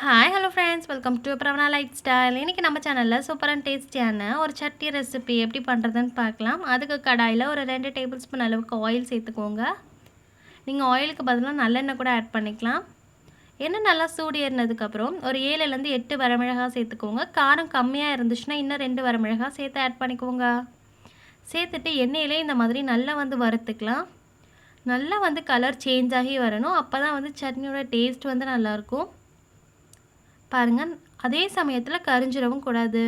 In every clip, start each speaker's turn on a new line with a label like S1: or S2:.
S1: Hi hello friends welcome to Pravana lifestyle இன்றைக்கி நம்ம சேனலில் சூப்பரான டேஸ்டியான ஒரு சட்னி ரெசிபி எப்படி பண்ணுறதுன்னு பார்க்கலாம். அதுக்கு கடாயில் ஒரு ரெண்டு டேபிள் ஸ்பூன் அளவுக்கு ஆயில் சேர்த்துக்கோங்க. நீங்கள் ஆயிலுக்கு பதிலாக நல்லெண்ணெய் கூட ஆட் பண்ணிக்கலாம். எண்ணெய் நல்லா சூடு ஏறினதுக்கப்புறம் ஒரு ஏழுலேருந்து எட்டு வரமிளகாய் சேர்த்துக்கோங்க. காரம் கம்மியாக இருந்துச்சுன்னா இன்னும் ரெண்டு வரமிளகா சேர்த்து ஆட் பண்ணிக்கோங்க. சேர்த்துட்டு எண்ணெயிலே இந்த மாதிரி நல்லா வந்து வறுத்துக்கலாம். நல்லா வந்து கலர் சேஞ்ச் ஆகி வரணும். அப்போ தான் வந்து சட்னியோட டேஸ்ட் வந்து நல்லாயிருக்கும் பாருங்கள் அதே சமயத்தில் கரிஞ்சிடவும் கூடாது.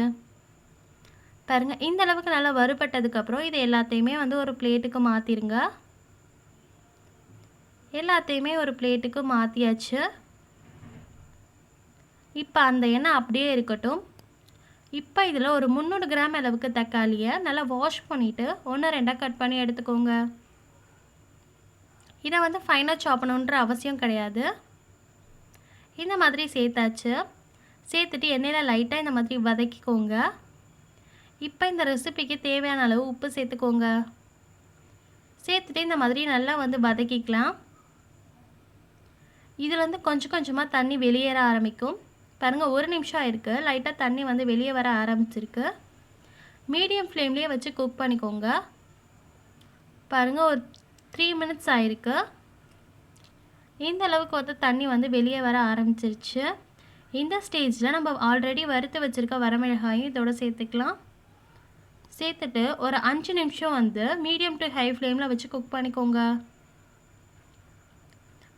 S1: பாருங்கள் இந்த அளவுக்கு நல்லா வறுபட்டதுக்கப்புறம் இது எல்லாத்தையுமே வந்து ஒரு பிளேட்டுக்கு மாற்றிருங்க எல்லாத்தையுமே ஒரு பிளேட்டுக்கு மாற்றியாச்சு இப்போ அந்த எண்ணெய் அப்படியே இருக்கட்டும். இப்போ இதில் ஒரு முந்நூறு கிராம் அளவுக்கு தக்காளியை நல்லா வாஷ் பண்ணிவிட்டு ஒன்று ரெண்டாக கட் பண்ணி எடுத்துக்கோங்க. இதை வந்து ஃபைனாக சாப்பிடணுன்ற அவசியம் கிடையாது. இந்த மாதிரி சேர்த்தாச்சு. சேர்த்துட்டு எண்ணெயில் லைட்டாக இந்த மாதிரி வதக்கிக்கோங்க. இப்போ இந்த ரெசிபிக்கு தேவையான அளவு உப்பு சேர்த்துக்கோங்க. சேர்த்துட்டு இந்த மாதிரி நல்லா வந்து வதக்கிக்கலாம். இதில் வந்து கொஞ்சம் கொஞ்சமாக தண்ணி வெளியேற ஆரம்பிக்கும். பாருங்கள் ஒரு நிமிஷம் ஆயிருக்கு. லைட்டாக தண்ணி வந்து வெளியே வர ஆரம்பிச்சிருக்கு. மீடியம் ஃப்ளேம்லேயே வச்சு குக் பண்ணிக்கோங்க. பாருங்கள் ஒரு த்ரீ மினிட்ஸ் ஆயிருக்கு. இந்த அளவுக்கு வந்து தண்ணி வந்து வெளியே வர ஆரம்பிச்சிருச்சு. இந்த ஸ்டேஜில் நம்ம ஆல்ரெடி வறுத்து வச்சுருக்க வரமிளகாயும் இதோட சேர்த்துக்கலாம். சேர்த்துட்டு ஒரு அஞ்சு நிமிஷம் வந்து மீடியம் டு ஹை ஃப்ளேமில் வச்சு குக் பண்ணிக்கோங்க.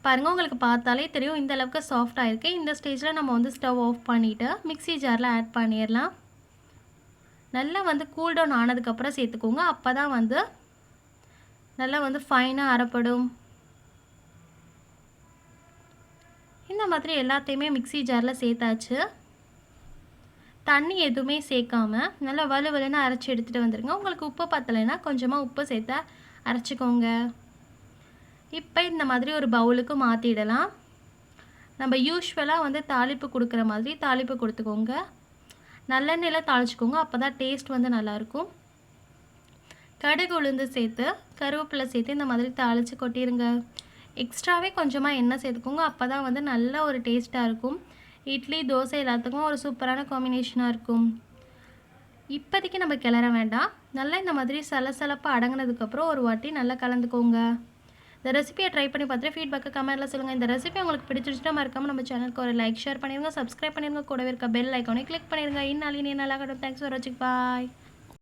S1: பாருங்கள் உங்களுக்கு பார்த்தாலே தெரியும் இந்த அளவுக்கு சாஃப்ட் ஆகிருக்கு இந்த ஸ்டேஜில் நம்ம வந்து ஸ்டவ் ஆஃப் பண்ணிவிட்டு மிக்சி ஜாரில் ஆட் பண்ணிடலாம். நல்லா வந்து கூல் டவுன் ஆனதுக்கப்புறம் சேர்த்துக்கோங்க. அப்போ தான் வந்து நல்லா வந்து ஃபைனாக அறப்படும் இந்த மாதிரி எல்லாத்தையுமே மிக்சி ஜாரில் சேர்த்தாச்சு. தண்ணி எதுவுமே சேர்க்காம நல்லா வலுவலுன்னு அரைச்சி எடுத்துகிட்டு வந்துடுங்க உங்களுக்கு உப்பு பத்தலைன்னா கொஞ்சமாக உப்பு சேர்த்தா அரைச்சிக்கோங்க. இப்போ இந்த மாதிரி ஒரு பவுலுக்கு மாற்றிடலாம் நம்ம யூஸ்வலாக வந்து தாளிப்பு கொடுக்குற மாதிரி தாளிப்பு கொடுத்துக்கோங்க. நல்லெண்ணெயில் தாளிச்சிக்கோங்க. அப்போ தான் டேஸ்ட் வந்து நல்லாயிருக்கும். கடுகு உளுந்து சேர்த்து கருவேப்பிலை சேர்த்து இந்த மாதிரி தாளித்து கொட்டிடுங்க எக்ஸ்ட்ராவே கொஞ்சமாக எண்ணெய் சேர்த்துக்கோங்க. அப்போ தான் வந்து நல்ல ஒரு டேஸ்ட்டாக இருக்கும். இட்லி தோசை எல்லாத்துக்கும் ஒரு சூப்பரான காம்பினேஷனாக இருக்கும். இப்போதைக்கு நம்ம கிளற வேண்டாம். நல்லா இந்த மாதிரி சலசலப்பாக அடங்கினதுக்கப்புறம் ஒரு வாட்டி நல்லா கலந்துக்கோங்க. இந்த ரெசிபியை ட்ரை பண்ணி பார்த்துட்டு ஃபீட்பேக்கை கமெண்ட்டில் சொல்லுங்கள் இந்த ரெசிபி உங்களுக்கு பிடிச்சிருச்சுன்னா மறக்காமல் நம்ம சேனலுக்கு ஒரு லைக் ஷேர் பண்ணிடுங்க. சப்ஸ்கிரைப் பண்ணிடுங்க. கூடவே இருக்க பெல் ஐக்கானே கிளிக் பண்ணிடுங்க. இந்நாளினே நல்லா தேங்க்ஸ் ஃபார் வாட்சிங் பாய்